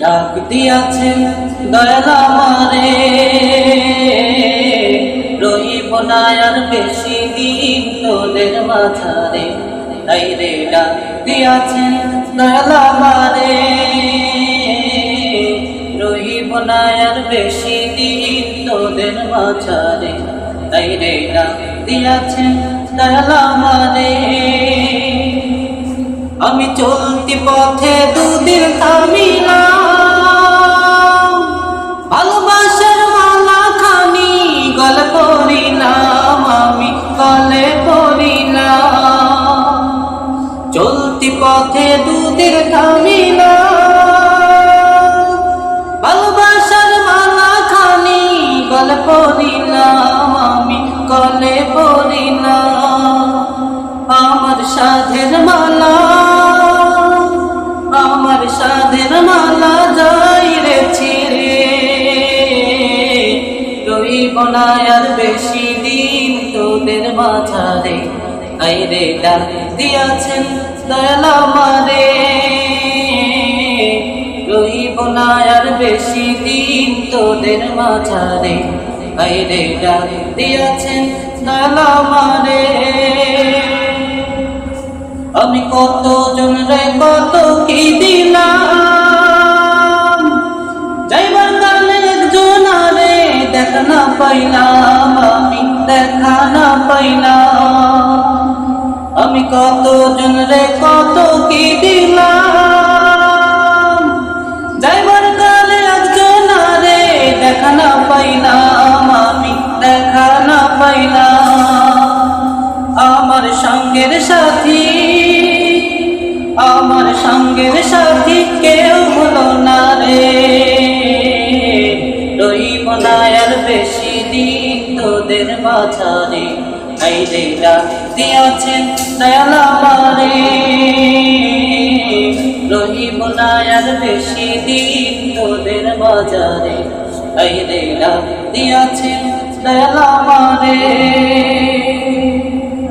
ডাক দিয়াছেন দয়াল আমারে। রহিব না আর বেশি দিন তোদের মাঝারে। তাই রে ডাক দিয়াছেন দয়াল আমারে। রহিব না আর বেশি দিন তোদের মাঝারে। তাই রে ডাক দিয়াছেন দয়াল আমারে। আমি চলতি পথে দুদিন থামিলাম। ভালোবাসার মালা খানি গলে পড়িলাম, আমি গলে পড়িলাম। চলতি পথে দুদিন থামিলাম। ভালোবাসার মালা খানি গলে পড়িলাম, আমি গলে পড়িলাম। আমার মালা যাই রে ছিড়ে। রইব না আর বেশি দিন তোদের মাঝারে। আই রে ডাক দিয়াছেন দয়াল আমারে। রইব না আর বেশি দিন তোদের মাঝারে। আই রে ডাক দিয়াছেন দয়াল আমারে। আমি কত জন রে, কত কি দিলাম? যাইবার কালে একজন আরে দেখা না পাইলাম, আমি দেখা না পাইলাম। আমি কত জন রে, কত কি দিলাম? যাইবার কালে একজন আরে দেখা না পাইলাম, আমি দেখা না পাইলাম। আমার সঙ্গের সাথী আমার সঙ্গের সাথী কেউ হলো না রে। রইব না আর বেশি দিন তোদের মাঝারে। এই রে ডাক দিয়াছেন দয়াল আমারে। রহিব না আর বেশি দিন তোদের বাজারে এই রে ডাক দিয়াছেন দয়াল আমারে।